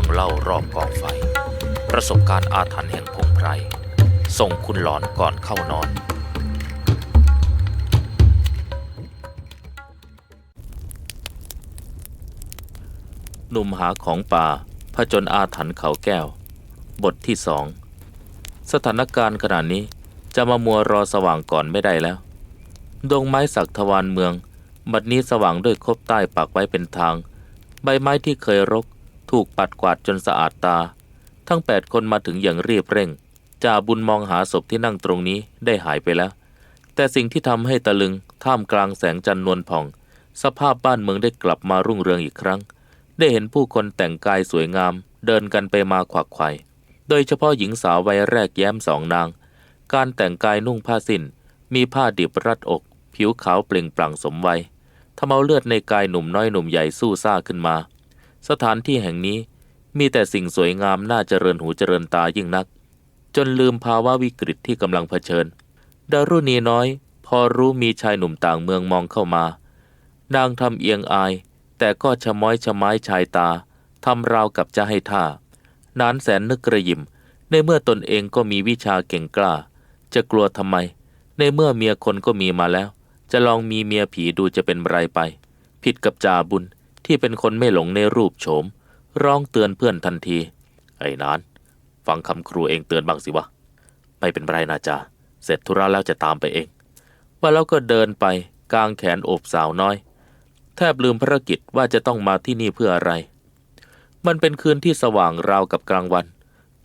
รื่องเล่ารอบกองไฟ ประสบการณ์อาถรรพ์แห่งพงไพร ส่งคุณหลอนก่อนเข้านอน หนุ่มหาของป่าผจญอาถรรพ์เขาแก้ว บทที่สอง สถานการณ์ขณะนี้จะมามัวรอสว่างก่อนไม่ได้แล้ว ดงไม้สักทวานเมือง บัดนี้สว่างด้วยคบใต้ปักไว้เป็นทาง ใบไม้ที่เคยรก ถูกปัดกวาดจนสะอาดตา ทั้งแปดคนมาถึงอย่างรีบเร่งจ่าบุญมองหาศพที่นั่งตรงนี้ได้หายไปแล้ว แต่สิ่งที่ทำให้ตะลึงท่ามกลางแสงจันทร์นวลผ่อง สภาพบ้านเมืองได้กลับมารุ่งเรืองอีกครั้ง ได้เห็นผู้คนแต่งกายสวยงาม เดินกันไปมาขวักไขว่โดยเฉพาะหญิงสาววัยแรกแย้มสองนาง การแต่งกายนุ่งผ้าสิ้น มีผ้าดิบรัดอก ผิวขาวเปล่งปลั่งสมวัยทำเอาเลือดในกายหนุ่มน้อยหนุ่มใหญ่สู้ซ่าขึ้นมา สถานที่แห่งนี้มีแต่สิ่งสวยงามน่าเจริญหูเจริญตายิ่งนัก จนลืมภาวะวิกฤตที่กำลังเผชิญ ดารุณีน้อย พอรู้มีชายหนุ่มต่างเมืองมองเข้ามา นางทำเอียงอาย แต่ก็ชะม้อยชะไม้ชายตาทำราวกับจะให้ท่านานแสนนึกกระยิมในเมื่อตนเองก็มีวิชาเก่งกล้า จะกลัวทำไม ในเมื่อเมียคนก็มีมาแล้ว จะลองมีเมียผีดูจะเป็นไรไป ผิดกับจาบุญ ที่เป็นคนไม่หลงในรูปโฉม ร้องเตือนเพื่อนทันที ไอ้นาน ฟังคำครูเองเตือนบ้างสิวะ ไม่เป็นไรนะจ๊ะเสร็จธุระแล้วจะตามไปเอง ว่าแล้วก็เดินไปกางแขนโอบสาวน้อย แทบลืมภารกิจว่าจะต้องมาที่นี่เพื่ออะไร มันเป็นคืนที่สว่างราวกับกลางวัน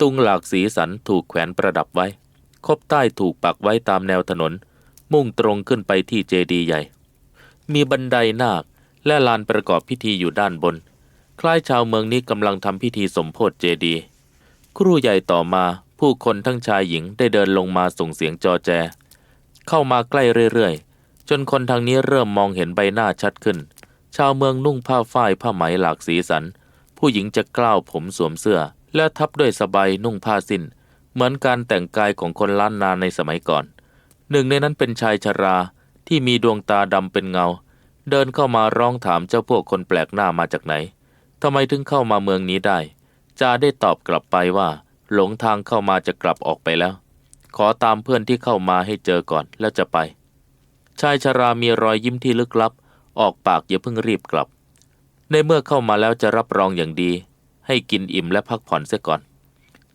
ตุงหลากสีสันถูกแขวนประดับไว้ คบใต้ถูกปักไว้ตามแนวถนน มุ่งตรงขึ้นไปที่เจดีย์ใหญ่ มีบันไดนาค และลานประกอบพิธีอยู่ด้านบน คล้ายชาวเมืองนี้กำลังทำพิธีสมโพธิเจดีย์ครู่ใหญ่ต่อมาผู้คนทั้งชายหญิงได้เดินลงมาส่งเสียงจอแจ เข้ามาใกล้เรื่อยๆ จนคนทางนี้เริ่มมองเห็นใบหน้าชัดขึ้น ชาวเมืองนุ่งผ้าฝ้ายผ้าไหมหลากสีสัน ผู้หญิงจะกล้าวผมสวมเสื้อ และทับด้วยสบายนุ่งผ้าสิ้น เหมือนการแต่งกายของคนล้านนาในสมัยก่อน หนึ่งในนั้นเป็นชายชราที่มีดวงตาดำเป็นเงา เดินเข้ามาร้องถามเจ้าพวกคนแปลกหน้ามาจากไหนทำไมถึงเข้ามาเมืองนี้ได้ จาได้ตอบกลับไปว่า หลงทางเข้ามาจะกลับออกไปแล้ว ขอตามเพื่อนที่เข้ามาให้เจอก่อนแล้วจะไป ชายชรามีรอยยิ้มที่ลึกลับ ออกปากอย่าเพิ่งรีบกลับ ในเมื่อเข้ามาแล้วจะรับรองอย่างดี ให้กินอิ่มและพักผ่อนเสียก่อน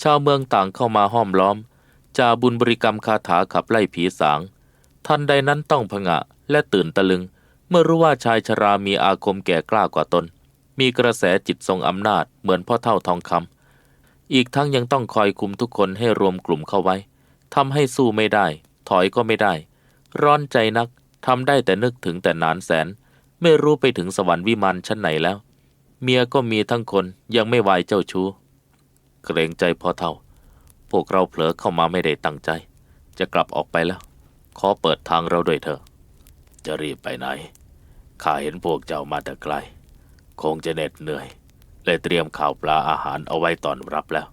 ชาวเมืองต่างเข้ามาห้อมล้อม จาบุญบริกรรมคาถาขับไล่ผีสาง ทันใดนั้นต้องผงะและตื่นตะลึง เมื่อรู้ว่าชายชรามีอาคมแก่กล้ากว่าตน มีกระแสจิตทรงอำนาจเหมือนพ่อเท่าทองคำอีกทั้งยังต้องคอยคุมทุกคนให้รวมกลุ่มเข้าไว้ทำให้สู้ไม่ได้ ถอยก็ไม่ได้ ร้อนใจนักทำได้แต่นึกถึงแต่นานแสน ไม่รู้ไปถึงสวรรค์วิมานชั้นไหนแล้ว เมียก็มีทั้งคนยังไม่วายเจ้าชู้ เกรงใจพ่อเท่า พวกเราเผลอเข้ามาไม่ได้ตั้งใจ จะกลับออกไปแล้ว ขอเปิดทางเราด้วยเถอะจะรีบไปไหน ข้าเห็นพวกเจ้ามาแต่ไกล คงจะเหน็ดเหนื่อยเลยเตรียมข่าวปลาอาหารเอาไว้ตอนรับแล้ว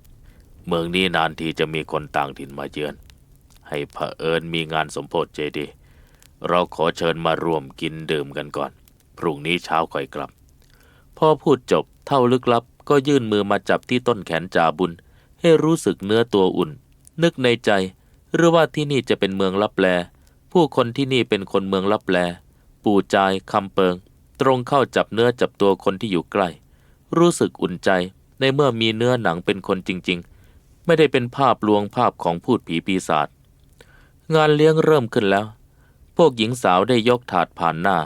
เมืองนี้นานทีจะมีคนต่างถิ่นมาเยือน ให้เผอิญมีงานสมโพธิเจดีย์เราขอเชิญมาร่วมกินดื่มกันก่อน พรุ่งนี้เช้าค่อยกลับ พอพูดจบเท่าลึกลับ ก็ยื่นมือมาจับที่ต้นแขนจ่าบุญ ให้รู้สึกเนื้อตัวอุ่น นึกในใจ หรือว่าที่นี่จะเป็นเมืองลับแล ผู้คนที่นี่เป็นคนเมืองลับแล ปู่จายคำเปิง ตรงเข้าจับเนื้อจับตัวคนที่อยู่ใกล้ รู้สึกอุ่นใจในเมื่อมีเนื้อหนังเป็นคนจริง ๆ ไม่ได้เป็นภาพลวงภาพของพูดผีปีศาจงานเลี้ยงเริ่มขึ้นแล้ว พวกหญิงสาวได้ยกถาดผ่านหน้า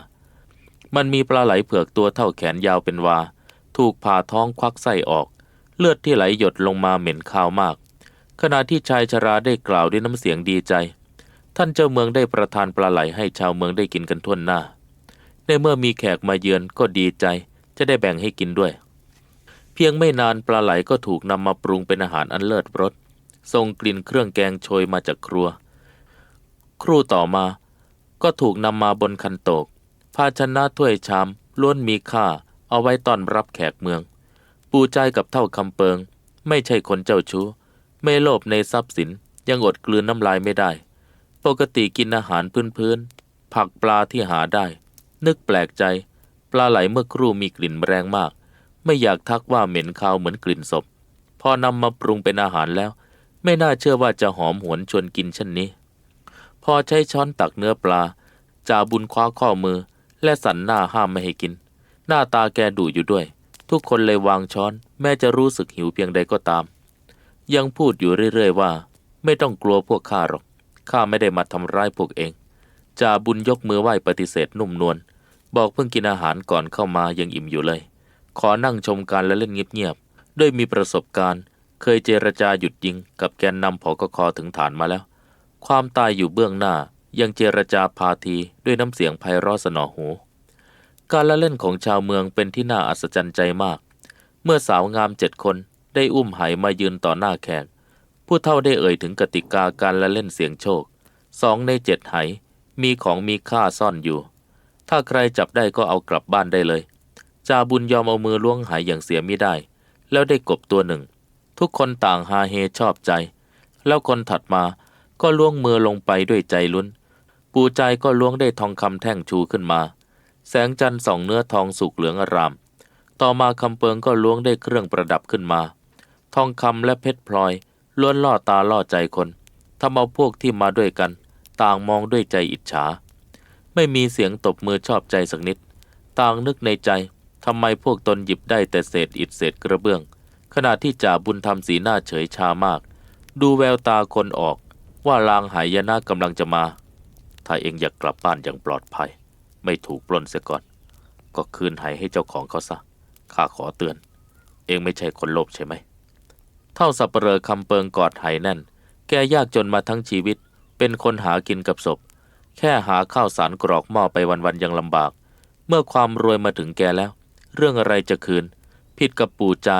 มันมีปลาไหลเผือกตัวเท่าแขนยาวเป็นวา ถูกผ่าท้องควักไส้ออก เลือดที่ไหลหยดลงมาเหม็นคาวมาก ขณะที่ชายชราได้กล่าวด้วยน้ำเสียงดีใจ ท่านเจ้าเมืองได้ประทานปลาไหลให้ชาวเมืองได้กินกันทั่วหน้า ในเมื่อมีแขกมาเยือนก็ดีใจ จะได้แบ่งให้กินด้วย เพียงไม่นานปลาไหลก็ถูกนำมาปรุงเป็นอาหารอันเลิศรสส่งกลิ่นเครื่องแกงโชยมาจากครัว ครู่ต่อมา ก็ถูกนำมาบนคันโตก ภาชนะถ้วยชามล้วนมีค่า เอาไว้ต้อนรับแขกเมือง ปูใจกับเท่าคำเปิง ไม่ใช่คนเจ้าชู้ ไม่โลภในทรัพย์สิน ยังอดกลืนน้ำลายไม่ได้ ปกติกินอาหารพื้นๆผักปลาที่หาได้ นึกแปลกใจ ปลาไหลเมื่อครู่มีกลิ่นแรงมาก ไม่อยากทักว่าเหม็นคาวเหมือนกลิ่นศพ พอนำมาปรุงเป็นอาหารแล้ว ไม่น่าเชื่อว่าจะหอมหวนชวนกินเช่นนี้ พอใช้ช้อนตักเนื้อปลาจ่าบุญคว้าข้อมือ และสันหน้าห้ามไม่ให้กิน หน้าตาแกดุอยู่ด้วย ทุกคนเลยวางช้อน แม้จะรู้สึกหิวเพียงใดก็ตาม ยังพูดอยู่เรื่อยๆว่า ไม่ต้องกลัวพวกข้าหรอกข้าไม่ได้มาทำร้ายพวกเอง จ่าบุญยกมือไหว้ปฏิเสธนุ่มนวลบอกเพิ่งกินอาหารก่อนเข้ามายังอิ่มอยู่เลย ขอนั่งชมการละเล่นเงียบๆด้วยมีประสบการณ์ เคยเจรจาหยุดยิง กับแกนนำผกคอถึงฐานมาแล้ว ความตายอยู่เบื้องหน้ายังเจรจาพาทีด้วยน้ำเสียงไพเราะสนอหู การละเล่นของชาวเมืองเป็นที่น่าอัศจรรย์ใจมาก เมื่อสาวงามเจ็ดคนได้อุ้มไหมายืนต่อหน้าแขกผู้เฒ่าได้เอ่ยถึงกติกาการละเล่นเสียงโชคสองในเจ็ดไห มีของมีค่าซ่อนอยู่ ถ้าใครจับได้ก็เอากลับบ้านได้เลย จาบุญยอมเอามือล้วงหายอย่างเสียไม่ได้ แล้วได้กบตัวหนึ่ง ทุกคนต่างฮาเฮชอบใจ แล้วคนถัดมาก็ล้วงมือลงไปด้วยใจลุ้น ปูใจก็ล้วงได้ทองคำแท่งชูขึ้นมา แสงจันทร์ส่องเนื้อทองสุกเหลืองอาราม ต่อมาคำเปิงก็ล้วงได้เครื่องประดับขึ้นมา ทองคำและเพชรพลอยล้วนล่อตาล่อใจคนทำเอาพวกที่มาด้วยกัน ต่างมองด้วยใจอิจฉา ไม่มีเสียงตบมือชอบใจสักนิด ต่างนึกในใจทำไมพวกตนหยิบได้แต่เศษอิฐเศษกระเบื้อง ขณะที่จ่าบุญทำสีหน้าเฉยชามาก ดูแววตาคนออกว่าลางหายนะกำลังจะมา ถ้าเองอยากกลับบ้านอย่างปลอดภัย ไม่ถูกปล้นเสียก่อน ก็คืนหายให้เจ้าของเขาซะข้าขอเตือน เองไม่ใช่คนโลภใช่ไหม เท่าสับเปลอคำเปิงกอดไหแน่น แกยากจนมาทั้งชีวิต เป็นคนหากินกับศพ แค่หาข้าวสารกรอกหม้อไปวันๆยังลำบาก เมื่อความรวยมาถึงแกแล้ว เรื่องอะไรจะคืน ผิดกับปู่ใจ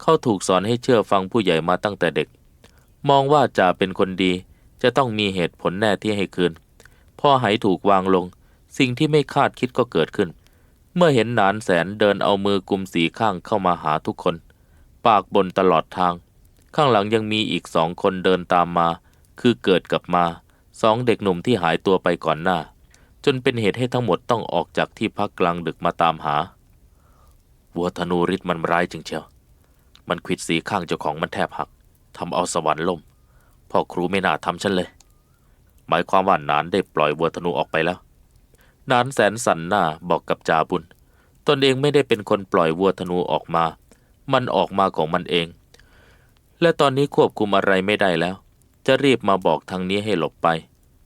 เขาถูกสอนให้เชื่อฟังผู้ใหญ่มาตั้งแต่เด็ก มองว่าจ่าเป็นคนดี จะต้องมีเหตุผลแน่ที่ให้คืน พอไหถูกวางลง สิ่งที่ไม่คาดคิดก็เกิดขึ้น เมื่อเห็นหนานแสนเดินเอามือกุมสีข้างเข้ามาหาทุกคน ปากบนตลอดทาง ข้างหลังยังมีอีกสองคนเดินตามมา คือเกิดกับมาสองเด็กหนุ่มที่หายตัวไปก่อนหน้า จนเป็นเหตุให้ทั้งหมดต้องออกจากที่พักกลางดึกมาตามหา วัวธนูฤทธิ์มันร้ายจริงเชียว มันควิดสีข้างเจ้าของมันแทบหักทำเอาสวรรค์ล่ม พ่อครูไม่น่าทำฉันเลย หมายความว่านานได้ปล่อยวัวธนูออกไปแล้ว นานแสนสันหน้าบอกกับจาบุญ ตนเองไม่ได้เป็นคนปล่อยวัวธนูออกมา มันออกมาของมันเอง และตอนนี้ควบคุมอะไรไม่ได้แล้ว จะรีบมาบอกทางนี้ให้หลบไป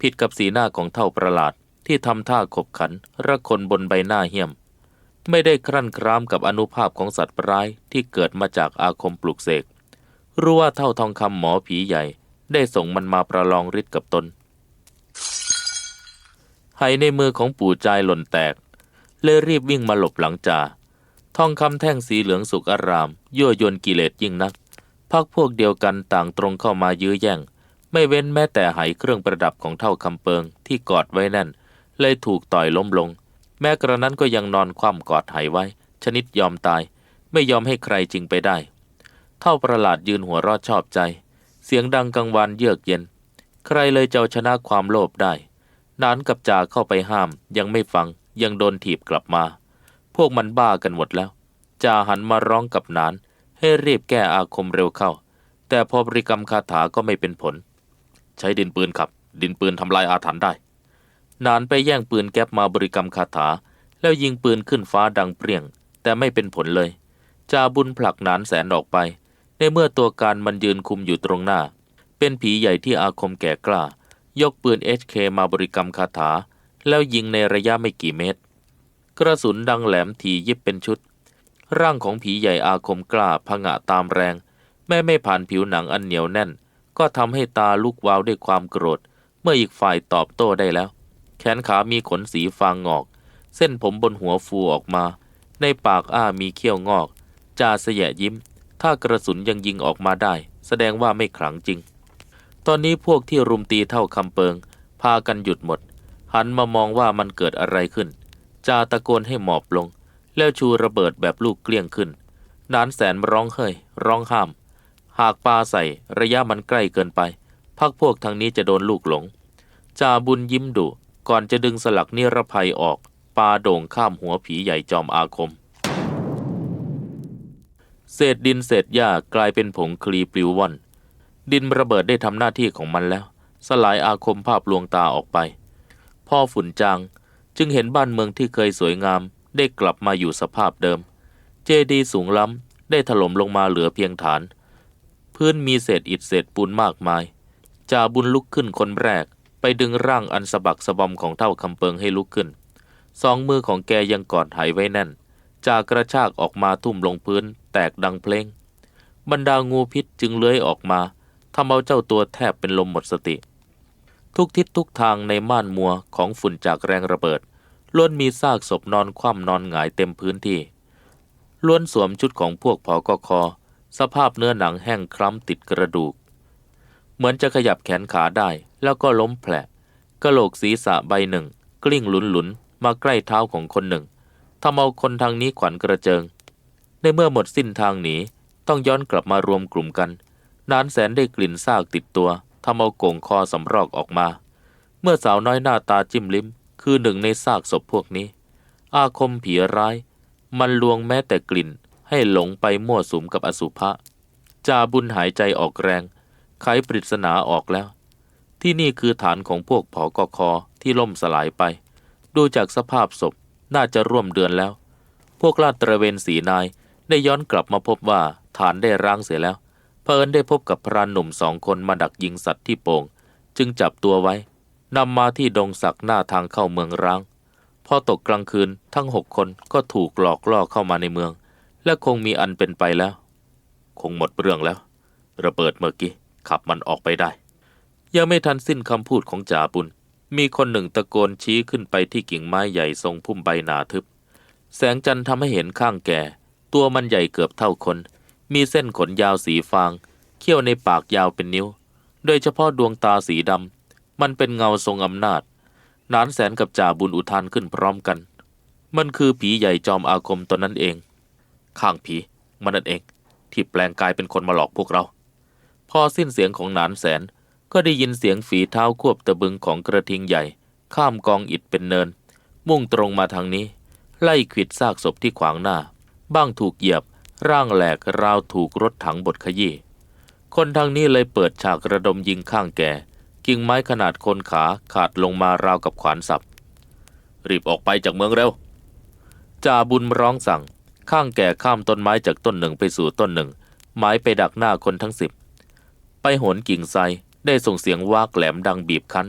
ผิดกับสีหน้าของเท่าประหลาดที่ทำท่าขบขันระคนบนใบหน้าเหี้ยม ไม่ได้ครั่นครามกับอนุภาพของสัตว์ร้ายที่เกิดมาจากอาคมปลุกเสกรู้ว่าเท่าทองคำหมอผีใหญ่ ได้ส่งมันมาประลองฤทธิ์กับตนไหในมือของปู่จายหล่นแตก เลยรีบวิ่งมาหลบหลังจ่าทองคำแท่งสีเหลืองสุกอาราม ยั่วยวนกิเลสยิ่งนัก พักพวกเดียวกันต่างตรงเข้ามายื้อแย่ง ไม่เว้นแม้แต่ไหเครื่องประดับของเท่าคำเปิงที่กอดไว้แน่น เลยถูกต่อยล้มลง แม้กระนั้นก็ยังนอนคว่ำกอดไหไว้ ชนิดยอมตาย ไม่ยอมให้ใครจริงไปได้ เท่าประหลาดยืนหัวรอดชอบใจ เสียงดังกังวานเยือกเย็น ใครเลยจะเอาชนะความโลภได้นานกับจ่าเข้าไปห้าม ยังไม่ฟังยังโดนถีบกลับมา พวกมันบ้ากันหมดแล้วจ่าหันมาร้องกับนาน ให้รีบแก้อาคมเร็วเข้า แต่พอบริกรรมคาถาก็ไม่เป็นผล ใช้ดินปืนขับ ดินปืนทำลายอาถรรพ์ได้ นานไปแย่งปืนแก๊ปมาบริกรรมคาถา แล้วยิงปืนขึ้นฟ้าดังเปรี้ยง แต่ไม่เป็นผลเลยจ่าบุญผลักนานแสนออกไป ในเมื่อตัวการมันยืนคุมอยู่ตรงหน้า เป็นผีใหญ่ที่อาคมแก่กล้า ยกปืน HK มาบริกรรมคาถา แล้วยิงในระยะไม่กี่เมตร กระสุนดังแหลมทียิบเป็นชุด ร่างของผีใหญ่อาคมกล้าผงะตามแรงแม้ไม่ผ่านผิวหนังอันเหนียวแน่น ก็ทำให้ตาลุกวาวด้วยความโกรธ เมื่ออีกฝ่ายตอบโต้ได้แล้ว แขนขามีขนสีฟางงอก เส้นผมบนหัวฟูออกมา ในปากอ้ามีเขี้ยวงอกจ่าเสยยิ้ม ถ้ากระสุนยังยิงออกมาได้ แสดงว่าไม่ขลังจริง ตอนนี้พวกที่รุมตีเท่าคำเปิง พากันหยุดหมด หันมามองว่ามันเกิดอะไรขึ้นจ่าตะโกนให้หมอบลง แล้วชูระเบิดแบบลูกเกลี้ยงขึ้นนานแสนร้องเฮ้ยร้องห้าม หากปาใส่ระยะมันใกล้เกินไป พักพวกทางนี้จะโดนลูกหลงจ่าบุญยิ้มดุก่อนจะดึงสลักนิรภัยออก ปาโด่งข้ามหัวผีใหญ่จอมอาคม เศษดินเศษหญ้ากลายเป็นผงคลีปลิวว่อน ดินระเบิดได้ทำหน้าที่ของมันแล้ว สลายอาคมภาพลวงตาออกไป พ่อฝุ่นจางจึงเห็นบ้านเมืองที่เคยสวยงาม ได้กลับมาอยู่สภาพเดิม เจดีย์สูงล้ำได้ถล่มลงมาเหลือเพียงฐาน พื้นมีเศษอิฐเศษปูนมากมายจ่าบุญลุกขึ้นคนแรก ไปดึงร่างอันสะบักสะบอมของเท่าคำเปิงให้ลุกขึ้น สองมือของแกยังกอดไหไว้แน่นจากกระชากออกมาทุ่มลงพื้น แตกดังเพลง บรรดางูพิษจึงเลื้อยออกมาทำเอาเจ้าตัวแทบเป็นลมหมดสติ ทุกทิศทุกทางในม่านมัวของฝุ่นจากแรงระเบิดล้วนมีซากศพนอนคว่ำนอนหงายเต็มพื้นที่ล้วนสวมชุดของพวกผอกคอ สภาพเนื้อหนังแห้งคล้ำติดกระดูก เหมือนจะขยับแขนขาได้แล้วก็ล้มแผลกระโหลกศีรษะใบหนึ่ง กลิ้งหลุนๆมาใกล้เท้าของคนหนึ่งทำเอาคนทางนี้ขวัญกระเจิง ในเมื่อหมดสิ้นทางหนีต้องย้อนกลับมารวมกลุ่มกัน นานแสนได้กลิ่นซากติดตัวทำเอาโก่งคอสำรอกออกมา เมื่อสาวน้อยหน้าตาจิ้มลิ้ม คือหนึ่งในซากศพพวกนี้ อาคมผีร้าย มันลวงแม้แต่กลิ่น ให้หลงไปมั่วสุมกับอสุภะจาบุญหายใจออกแรงไขปริศนาออกแล้ว ที่นี่คือฐานของพวกผอกอคอที่ล่มสลายไป ดูจากสภาพศพน่าจะร่วมเดือนแล้ว พวกลาดตระเวนสีนายได้ย้อนกลับมาพบว่าฐานได้ร้างเสียแล้ว เพิ่นได้พบกับพรานหนุ่มสองคนมาดักยิงสัตว์ที่โป่งจึงจับตัวไว้นำมาที่ดงสักหน้าทางเข้าเมืองร้าง พอตกกลางคืนทั้งหกคนก็ถูกหลอกล่อเข้ามาในเมือง และคงมีอันเป็นไปแล้ว คงหมดเรื่องแล้ว ระเบิดเมื่อกี้ ขับมันออกไปได้ ยังไม่ทันสิ้นคำพูดของจ่าบุญ มีคนหนึ่งตะโกนชี้ขึ้นไปที่กิ่งไม้ใหญ่ทรงพุ่มใบหนาทึบ แสงจันทร์ทำให้เห็นข้างแก่ ตัวมันใหญ่เกือบเท่าคน มีเส้นขนยาวสีฟาง เขี้ยวในปากยาวเป็นนิ้ว โดยเฉพาะดวงตาสีดำมันเป็นเงาทรงอำนาจนานแสนกับจ่าบุญอุทานขึ้นพร้อมกัน มันคือผีใหญ่จอมอาคมตนนั้นเอง ข้างผี มันนั่นเอง ที่แปลงกายเป็นคนมาหลอกพวกเรา พอสิ้นเสียงของนานแสนก็ได้ยินเสียงฝีเท้าควบตะบึงของกระทิงใหญ่ ข้ามกองอิฐเป็นเนิน มุ่งตรงมาทางนี้ ไล่ขิดซากศพที่ขวางหน้า บ้างถูกเหยียบ ร่างแหลกราวถูกรถถังบดขยี้คนทางนี้เลยเปิดฉากระดมยิงข้างแก่ กิ่งไม้ขนาดคนขาขาดลงมาราวกับขวานสับรีบออกไปจากเมืองเร็วจ่าบุญร้องสั่ง ข้างแก่ข้ามต้นไม้จากต้นหนึ่งไปสู่ต้นหนึ่ง หมายไปดักหน้าคนทั้งสิบ ไปโหนกิ่งไทรได้ส่งเสียงวากแหลมดังบีบคั้น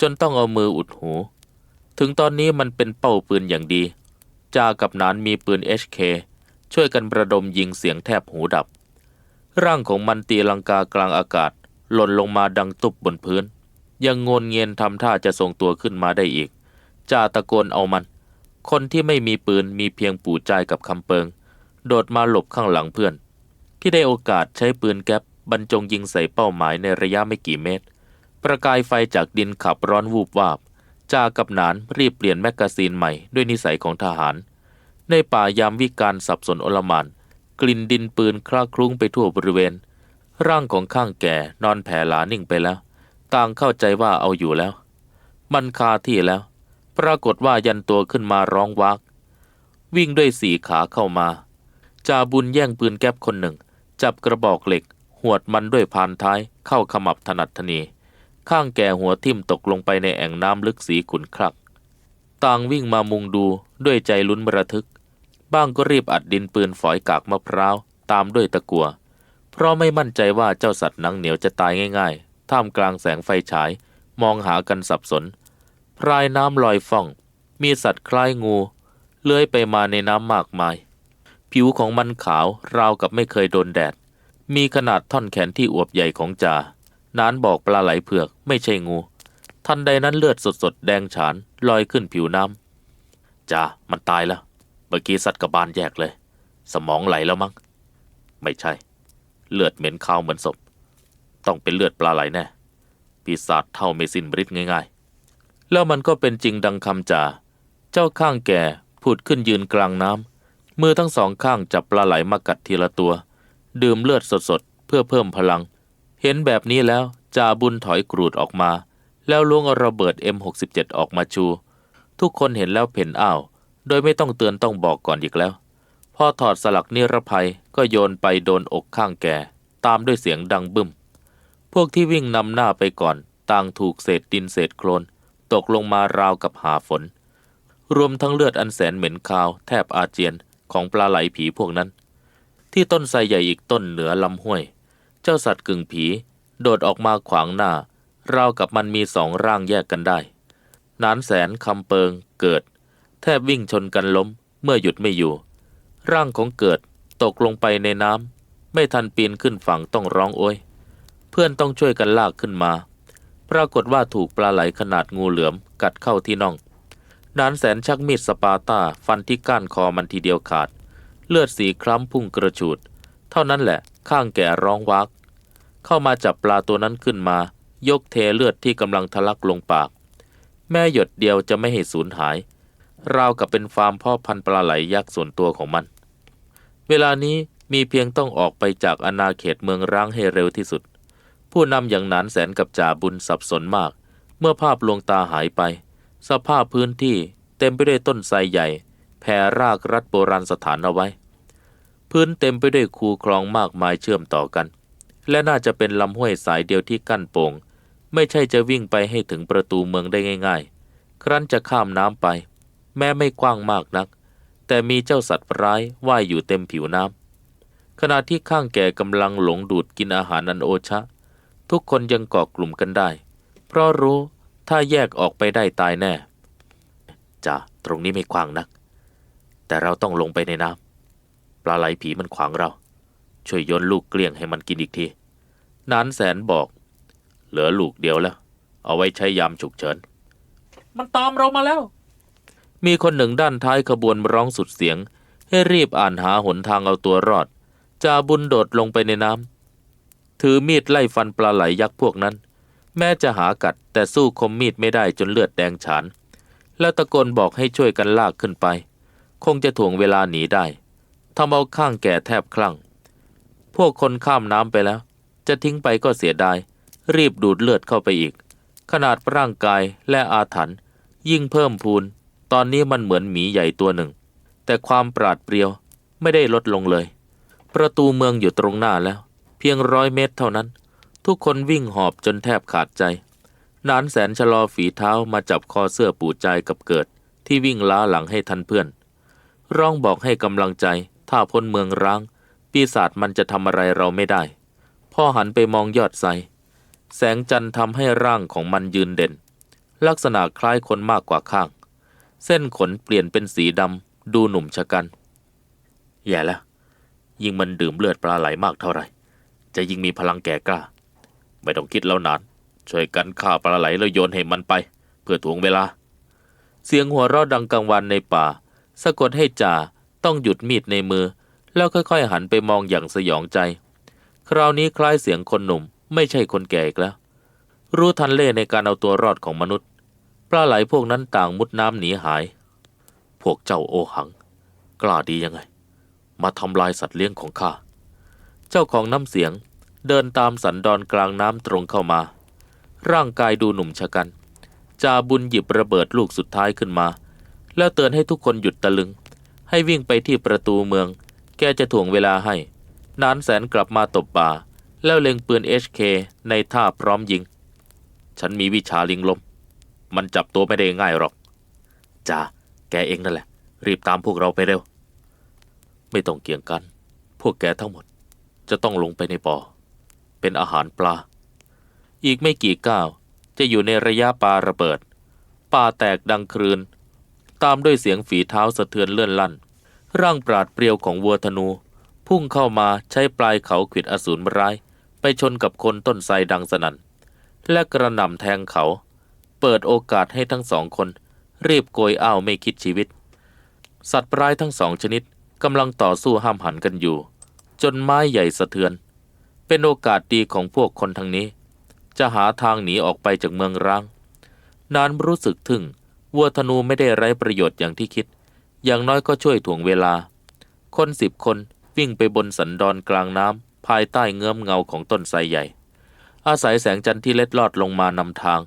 จนต้องเอามืออุดหู ถึงตอนนี้มันเป็นเป้าปืนอย่างดี จากับนานมีปืน HK ช่วยกันประดมยิงเสียงแทบหูดับ ร่างของมันตีลังกากลางอากาศ หล่นลงมาดังตุบบนพื้น ยังงนเงียนทำท่าจะส่งตัวขึ้นมาได้อีกจ่าตะโกนเอามัน คนที่ไม่มีปืนมีเพียงปู่ใจกับคำเปิง โดดมาหลบข้างหลังเพื่อน ที่ได้โอกาสใช้ปืนแก๊ปบรรจงยิงใส่เป้าหมายในระยะไม่กี่เมตร ประกายไฟจากดินขับร้อนวูบวาบจ่ากับหนานรีบเปลี่ยนแมกกาซีนใหม่ด้วยนิสัยของทหาร ในป่ายามวิการสับสนอลหมานกลิ่นดินปืนคลาคลุ้งไปทั่วบริเวณ ร่างของข้างแก่นอนแผ่หลานิ่งไปแล้ว ต่างเข้าใจว่าเอาอยู่แล้ว มันคาที่แล้ว ปรากฏว่ายันตัวขึ้นมาร้องวัก วิ่งด้วยสี่ขาเข้ามาจ่าบุญแย่งปืนแก๊ปคนหนึ่ง จับกระบอกเหล็ก หวดมันด้วยพานท้ายเข้าขมับถนัดทนี ข้างแก่หัวทิ่มตกลงไปในแอ่งน้ำลึกสีขุนคลัก ต่างวิ่งมามุงดูด้วยใจลุ้นระทึก บ้างก็รีบอัดดินปืนฝอยกากมะพร้าว ตามด้วยตะกัว เพราะไม่มั่นใจว่าเจ้าสัตว์หนังเหนียวจะตายง่าย ๆ ท่ามกลางแสงไฟฉาย มองหากันสับสน พรายน้ำลอยฟ่อง มีสัตว์คล้ายงู เลื้อยไปมาในน้ำมากมาย ผิวของมันขาวราวกับไม่เคยโดนแดด มีขนาดท่อนแขนที่อวบใหญ่ของจ่านานบอกปลาไหลเผือกไม่ใช่งู ทันใดนั้นเลือดสดๆ แดงฉานลอยขึ้นผิวน้ำจ่ามันตายแล้ว เมื่อกี้สัตว์กระบาลแยกเลย สมองไหลแล้วมั้ง ไม่ใช่ เลือดเหม็นคาวเหมือนศพ ต้องเป็นเลือดปลาไหลแน่ปีศาจเท่าไม่สิ้นฤทธิ์ง่าย แล้วมันก็เป็นจริงดังคำจ่าเจ้าข้างแก่ผุดขึ้นยืนกลางน้ำมือทั้งสองข้างจับปลาไหลมากัดทีละตัว ดื่มเลือดสดๆ เพื่อเพิ่มพลัง เห็นแบบนี้แล้วจ่าบุญถอยกรูดออกมา แล้วล้วงเอาระเบิด M67 ออกมาชู ทุกคนเห็นแล้วเพ่นอ้าว โดยไม่ต้องเตือนต้องบอกก่อนอีกแล้ว พอถอดสลักนิรภัยก็โยนไปโดนอกข้างแก่ ตามด้วยเสียงดังบึ้ม พวกที่วิ่งนำหน้าไปก่อน ต่างถูกเศษดินเศษโคลน ตกลงมาราวกับหาฝน รวมทั้งเลือดอันแสนเหม็นคาว แทบอาเจียนของปลาไหลผีพวกนั้น ที่ต้นไทรใหญ่อีกต้นเหนือลำห้วย เจ้าสัตว์กึ่งผี โดดออกมาขวางหน้าราวกับมันมีสองร่างแยกกันได้ นานแสนคำเปิงเกิด แทบวิ่งชนกันล้มเมื่อหยุดไม่อยู่ ร่างของเกิดตกลงไปในน้ำไม่ทันปีนขึ้นฝั่งต้องร้องโอยเพื่อนต้องช่วยกันลากขึ้นมา รากฏว่าถูกปลาไหลขนาดงูเหลือมกัดเข้าที่น่องนานแสนชักมีดสปาตาฟันที่ก้านคอมันทีเดียวขาด เลือดสีคล้ำพุ่งกระฉูด เท่านั้นแหละข้างแก่ร้องวัก เข้ามาจับปลาตัวนั้นขึ้นมา ยกเทเลือดที่กำลังทะลักลงปาก แม่หยดเดียวจะไม่ให้สูญหาย ราวกับเป็นฟาร์มพ่อพันธุ์ปลาไหลยักษ์ส่วนตัวของมัน เวลานี้มีเพียงต้องออกไปจากอาณาเขตเมืองร้างให้เร็วที่สุด ผู้นำอย่างหนานแสนกับจ่าบุญสับสนมาก เมื่อภาพลวงตาหายไป สภาพพื้นที่เต็มไปด้วยต้นไทรใหญ่ แผ่รากรัดโบราณสถานเอาไว้ พื้นเต็มไปด้วยคูคลองมากมายเชื่อมต่อกัน และน่าจะเป็นลำห้วยสายเดียวที่กั้นโป่งไม่ใช่จะวิ่งไปให้ถึงประตูเมืองได้ง่าย ๆ ครั้นจะข้ามน้ำไป แม้ไม่กว้างมากนัก แต่มีเจ้าสัตว์ร้ายว่ายอยู่เต็มผิวน้ำขณะที่ข้างแก่กำลังหลงดูดกินอาหารอันโอชะ ทุกคนยังเกาะกลุ่มกันได้ เพราะรู้ถ้าแยกออกไปได้ตายแน่จ้ะตรงนี้ไม่กว้างนัก แต่เราต้องลงไปในน้ำปลาไหลผีมันขวางเรา ช่วยโยนลูกเกลี้ยงให้มันกินอีกทีนานแสนบอก เหลือลูกเดียวแล้ว เอาไว้ใช้ยามฉุกเฉิน มันตามเรามาแล้ว มีคนหนึ่งด้านท้ายขบวนร้องสุดเสียง ให้รีบอ่านหาหนทางเอาตัวรอดจาบุญโดดลงไปในน้ำ ถือมีดไล่ฟันปลาไหลยักษ์พวกนั้น แม้จะหากัดแต่สู้คมมีดไม่ได้จนเลือดแดงฉาน แล้วตะโกนบอกให้ช่วยกันลากขึ้นไป คงจะถ่วงเวลาหนีได้ทำเอาข้างแก่แทบคลั่ง พวกคนข้ามน้ำไปแล้ว จะทิ้งไปก็เสียดาย รีบดูดเลือดเข้าไปอีก ขนาดร่างกายและอาถรรพ์ยิ่งเพิ่มพูน ตอนนี้มันเหมือนหมีใหญ่ตัวหนึ่ง แต่ความปราดเปรียวไม่ได้ลดลงเลย ประตูเมืองอยู่ตรงหน้าแล้ว พียงร้อยเมตรเท่านั้น ทุกคนวิ่งหอบจนแทบขาดใจนานแสนชะลอฝีเท้ามาจับคอเสื้อปู่ใจกับเกิด ที่วิ่งล้าหลังให้ทันเพื่อน ร้องบอกให้กำลังใจ ถ้าพ้นเมืองร้าง ปีศาจมันจะทำอะไรเราไม่ได้ พ่อหันไปมองยอดไทรแสงจันทร์ทำให้ร่างของมันยืนเด่น ลักษณะคล้ายคนมากกว่าข้าง เส้นขนเปลี่ยนเป็นสีดำดูหนุ่มชะกัน แย่แล้ว ยิ่งมันดื่มเลือดปลาไหลมากเท่าไหร่ จะยิ่งมีพลังแก่กล้า ไม่ต้องคิดแล้วนาน ช่วยกันฆ่าปลาไหลแล้วโยนให้มันไป เพื่อถ่วงเวลา เสียงหัวเราะดังกังวานในป่า สะกดให้จ่าต้องหยุดมีดในมือ แล้วค่อยๆหันไปมองอย่างสยองใจ คราวนี้คล้ายเสียงคนหนุ่ม ไม่ใช่คนแก่อีกแล้ว รู้ทันเล่ในการเอาตัวรอดของมนุษย์ ปลาไหลพวกนั้นต่างมุดน้ำหนีหาย พวกเจ้าโอหัง กล้าดียังไง มาทำลายสัตว์เลี้ยงของข้า เจ้าของน้ำเสียงเดินตามสันดอนกลางน้ำตรงเข้ามา ร่างกายดูหนุ่มชะกัน จาบุญหยิบระเบิดลูกสุดท้ายขึ้นมา แล้วเตือนให้ทุกคนหยุดตะลึง ให้วิ่งไปที่ประตูเมือง แกจะถ่วงเวลาให้ นานแสนกลับมาตบป่า แล้วเล็งปืน HK ในท่าพร้อมยิง ฉันมีวิชาลิงลม มันจับตัวไม่ได้ง่ายหรอกจ่าแกเองนั่นแหละ รีบตามพวกเราไปเร็ว ไม่ต้องเกี่ยงกัน พวกแกทั้งหมด จะต้องลงไปในบ่อ เป็นอาหารปลา อีกไม่กี่ก้าวจะอยู่ในระยะปลาระเบิด ป่าแตกดังครืน ตามด้วยเสียงฝีเท้าสะเทือนเลื่อนลั่น ร่างปราดเปรียวของวัวธนู พุ่งเข้ามาใช้ปลายเขาขิดอสูรร้าย ไปชนกับคนต้นไทรดังสนั่น และกระหน่ำแทงเขา เปิดโอกาสให้ทั้งสองคน รีบโกยอ้าวไม่คิดชีวิต สัตว์ร้ายทั้งสองชนิดกำลังต่อสู้ห้ามหันกันอยู่ จนไม้ใหญ่สะเทือน เป็นโอกาสดีของพวกคนทางนี้ จะหาทางหนีออกไปจากเมืองร้าง นานรู้สึกทึ่งวัวธนูไม่ได้ไร้ประโยชน์อย่างที่คิด อย่างน้อยก็ช่วยถ่วงเวลา คนสิบคนวิ่งไปบนสันดอนกลางน้ำภายใต้เงื้อมเงาของต้นไทรใหญ่ อาศัยแสงจันทร์ที่เล็ดลอดลงมานำทาง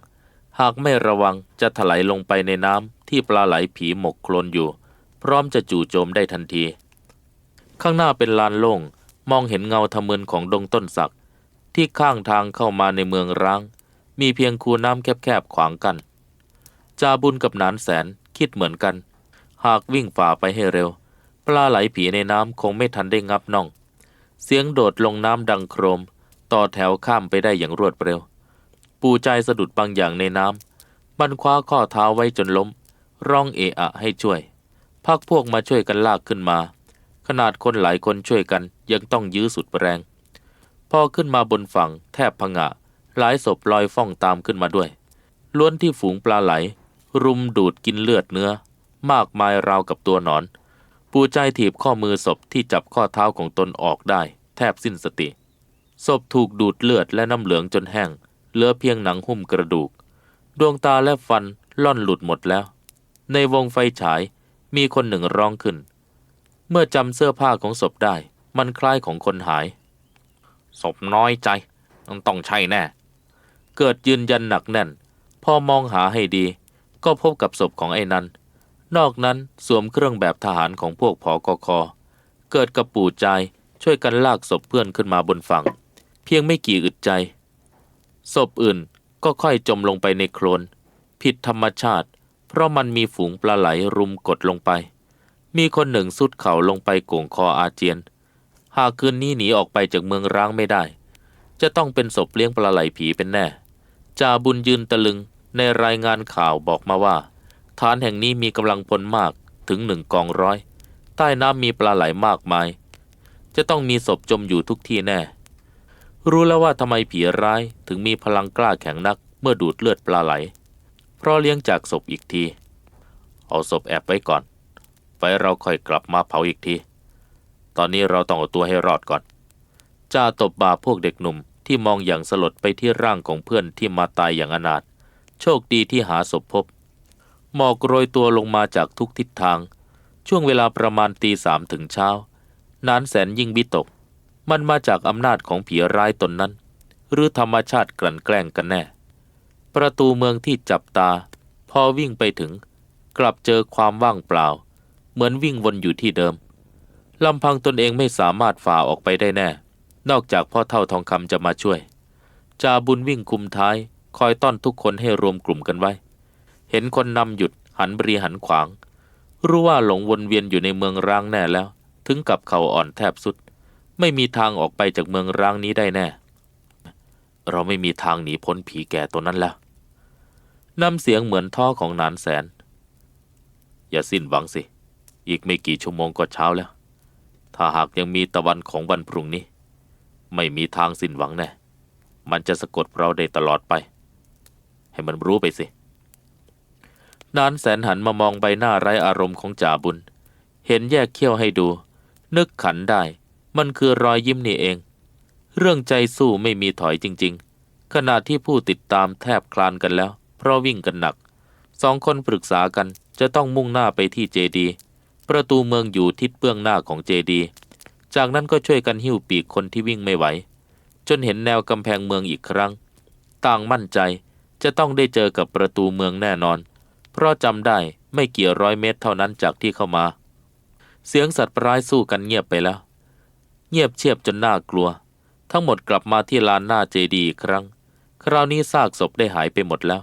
หากไม่ระวังจะถลายลงไปในน้ำที่ปลาไหลผีหมกโคลนอยู่ พร้อมจะจู่โจมได้ทันที ข้างหน้าเป็นลานโล่ง มองเห็นเงาทะมึนของดงต้นสัก ที่ข้างทางเข้ามาในเมืองร้าง มีเพียงคูน้ำแคบๆขวางกัน จาบุญกับหนานแสนคิดเหมือนกัน หากวิ่งฝ่าไปให้เร็ว ปลาไหลผีในน้ำคงไม่ทันได้งับน่อง เสียงโดดลงน้ำดังโครม ต่อแถวข้ามไปได้อย่างรวดเร็ว ปูใจสะดุดบางอย่างในน้ำมันคว้าข้อเท้าไว้จนล้ม ร้องเอะอะให้ช่วย พักพวกมาช่วยกันลากขึ้นมา ขนาดคนหลายคนช่วยกันยังต้องยื้อสุดแรง พอขึ้นมาบนฝั่งแทบพงะ หลายศพลอยฟ้องตามขึ้นมาด้วย ล้วนที่ฝูงปลาไหล รุมดูดกินเลือดเนื้อ มากมายราวกับตัวหนอน ปูใจถีบข้อมือศพที่จับข้อเท้าของตนออกได้ แทบสิ้นสติ ศพถูกดูดเลือดและน้ำเหลืองจนแห้ง เหลือเพียงหนังหุ้มกระดูก ดวงตาและฟันล่อนหลุดหมดแล้ว ในวงไฟฉายมีคนหนึ่งร้องขึ้น เมื่อจำเสื้อผ้าของศพได้ มันคล้ายของคนหาย ศพน้อยใจต้องใช่แน่ เกิดยืนยันหนักแน่น พอมองหาให้ดี ก็พบกับศพของไอ้นันนอกนั้นสวมเครื่องแบบทหารของพวกผอกคอ เกิดกับปู่ใจช่วยกันลากศพเพื่อนขึ้นมาบนฝั่ง เพียงไม่กี่อึดใจ ศพอื่นก็ค่อยจมลงไปในโคลน ผิดธรรมชาติ เพราะมันมีฝูงปลาไหลรุมกดลงไป มีคนหนึ่งสุดเข่าลงไปโก่งคออาเจียน หากคืนนี้หนีออกไปจากเมืองร้างไม่ได้ จะต้องเป็นศพเลี้ยงปลาไหลผีเป็นแน่จาบุญยืนตะลึงในรายงานข่าวบอกมาว่า ฐานแห่งนี้มีกำลังพลมากถึงหนึ่งกองร้อย ใต้น้ำมีปลาไหลมากมาย จะต้องมีศพจมอยู่ทุกที่แน่ รู้แล้วว่าทำไมผีร้ายถึงมีพลังกล้าแข็งนักเมื่อดูดเลือดปลาไหล เพราะเลี้ยงจากศพอีกที เอาศพแอบไว้ก่อน ไว้เราค่อยกลับมาเผาอีกที ตอนนี้เราต้องเอาตัวให้รอดก่อนจ่าตบบ่าพวกเด็กหนุ่มที่มองอย่างสลดไปที่ร่างของเพื่อนที่มาตายอย่างอนาถ โชคดีที่หาศพพบ หมอกโรยตัวลงมาจากทุกทิศทาง ช่วงเวลาประมาณตีสามถึงเช้า นานแสนยิ่งบิตก มันมาจากอำนาจของผีร้ายตนนั้น หรือธรรมชาติกลั่นแกล้งกันแน่ ประตูเมืองที่จับตา พอวิ่งไปถึง กลับเจอความว่างเปล่า เหมือนวิ่งวนอยู่ที่เดิมลำพังตนเองไม่สามารถฝ่าออกไปได้แน่ นอกจากพ่อเท่าทองคำจะมาช่วย จาบุญวิ่งคุมท้าย คอยต้อนทุกคนให้รวมกลุ่มกันไว้ เห็นคนนำหยุดหันบรีหันขวาง รู้ว่าหลงวนเวียนอยู่ในเมืองร้างแน่แล้ว ถึงกับเข่าอ่อนแทบสุด ไม่มีทางออกไปจากเมืองร้างนี้ได้แน่ เราไม่มีทางหนีพ้นผีแก่ตัวนั้นแล้วนำเสียงเหมือนท่อของนานแสน อย่าสิ้นหวังสิ อีกไม่กี่ชั่วโมงก็เช้าแล้ว ถ้าหากยังมีตะวันของวันพรุ่งนี้ ไม่มีทางสิ้นหวังแน่ มันจะสะกดเราได้ตลอดไป ให้มันรู้ไปสิ นานแสนหันมามองใบหน้าไร้อารมณ์ของจ่าบุญ เห็นแยกเขี้ยวให้ดู นึกขันได้ มันคือรอยยิ้มนี่เอง เรื่องใจสู้ไม่มีถอยจริง ๆ ขณะที่ผู้ติดตามแทบคลานกันแล้ว เพราะวิ่งกันหนัก สองคนปรึกษากันจะต้องมุ่งหน้าไปที่เจดี ประตูเมืองอยู่ทิศเบื้องหน้าของเจดี จากนั้นก็ช่วยกันหิ้วปีกคนที่วิ่งไม่ไหว จนเห็นแนวกำแพงเมืองอีกครั้ง ต่างมั่นใจจะต้องได้เจอกับประตูเมืองแน่นอน เพราะจำได้ไม่เกี่ยวร้อยเมตรเท่านั้นจากที่เข้ามา เสียงสัตว์ร้ายสู้กันเงียบไปแล้ว เงียบเชียบจนน่ากลัว ทั้งหมดกลับมาที่ลานหน้าเจดีอีกครั้ง คราวนี้ซากศพได้หายไปหมดแล้ว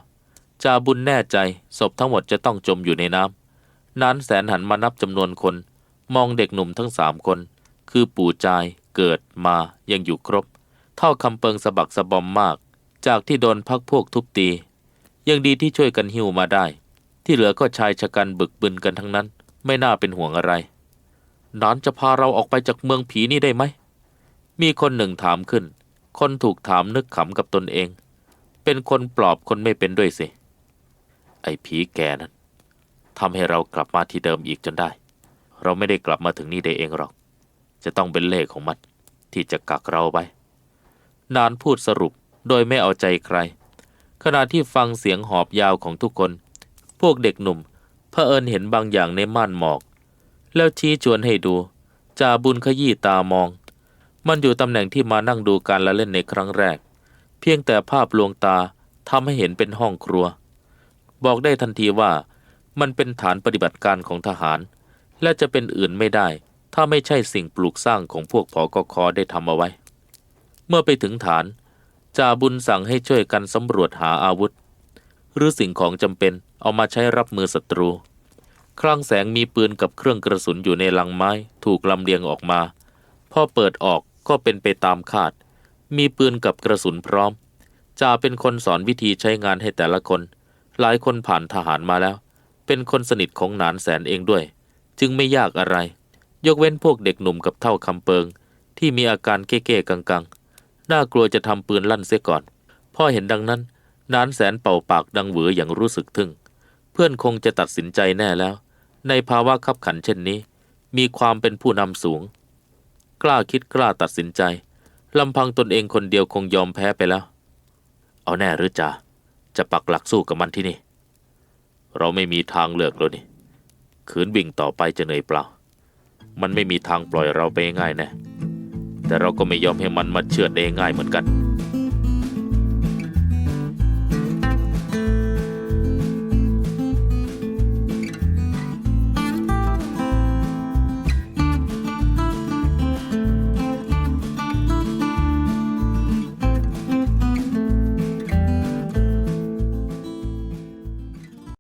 จาบุญแน่ใจศพทั้งหมดจะต้องจมอยู่ในน้ำ นานแสนหันมานับจำนวนคน มองเด็กหนุ่มทั้งสามคน คือปู่จายเกิดมายังอยู่ครบ เท่าคำเปิงสะบักสะบอมมาก จากที่โดนพักพวกทุบตี ยังดีที่ช่วยกันหิ้วมาได้ ที่เหลือก็ชายชะกันบึกบึนกันทั้งนั้น ไม่น่าเป็นห่วงอะไรนานจะพาเราออกไปจากเมืองผีนี่ได้ไหม มีคนหนึ่งถามขึ้น คนถูกถามนึกขำกับตนเอง เป็นคนปลอบคนไม่เป็นด้วยสิ ไอ้ผีแกนั้น ทำให้เรากลับมาที่เดิมอีกจนได้ เราไม่ได้กลับมาถึงนี่ได้เองหรอก จะต้องเป็นเลขของมัน ที่จะกักเราไว้ นานพูดสรุปโดยไม่เอาใจใคร ขณะที่ฟังเสียงหอบยาวของทุกคน พวกเด็กหนุ่มเผอิญเห็นบางอย่างในม่านหมอก แล้วชี้ชวนให้ดูจ่าบุญขยี้ตามอง มันอยู่ตำแหน่งที่มานั่งดูการละเล่นในครั้งแรก เพียงแต่ภาพลวงตาทำให้เห็นเป็นห้องครัว บอกได้ทันทีว่า มันเป็นฐานปฏิบัติการของทหาร และจะเป็นอื่นไม่ได้ ถ้าไม่ใช่สิ่งปลูกสร้างของพวกผอกคอได้ทำเอาไว้ เมื่อไปถึงฐานจ่าบุญสั่งให้ช่วยกันสำรวจหาอาวุธ หรือสิ่งของจำเป็นเอามาใช้รับมือศัตรู คลังแสงมีปืนกับเครื่องกระสุนอยู่ในลังไม้ถูกลำเลียงออกมาพอเปิดออกก็เป็นไปตามคาด มีปืนกับกระสุนพร้อมจ่าเป็นคนสอนวิธีใช้งานให้แต่ละคน หลายคนผ่านทหารมาแล้ว เป็นคนสนิทของหนานแสนเองด้วย จึงไม่ยากอะไร ยกเว้นพวกเด็กหนุ่มกับเท่าคำเปิง ที่มีอาการเก้ๆกังๆ น่ากลัวจะทำปืนลั่นเสียก่อน พ่อเห็นดังนั้นนานแสนเป่าปากดังเหวออย่างรู้สึกทึ่ง เพื่อนคงจะตัดสินใจแน่แล้ว ในภาวะขับขันเช่นนี้ มีความเป็นผู้นำสูง กล้าคิดกล้าตัดสินใจลำพังตนเองคนเดียวคงยอมแพ้ไปแล้ว เอาแน่หรือจ่าจะปักหลักสู้กับมันที่นี่ เราไม่มีทางเลือกแล้วนี่ขืนวิ่งต่อไปจะเหนื่อยเปล่า มันไม่มีทางปล่อยเราไปง่ายแน่แต่เราก็ไม่ยอมให้มันมาเชือดได้ง่ายเหมือนกัน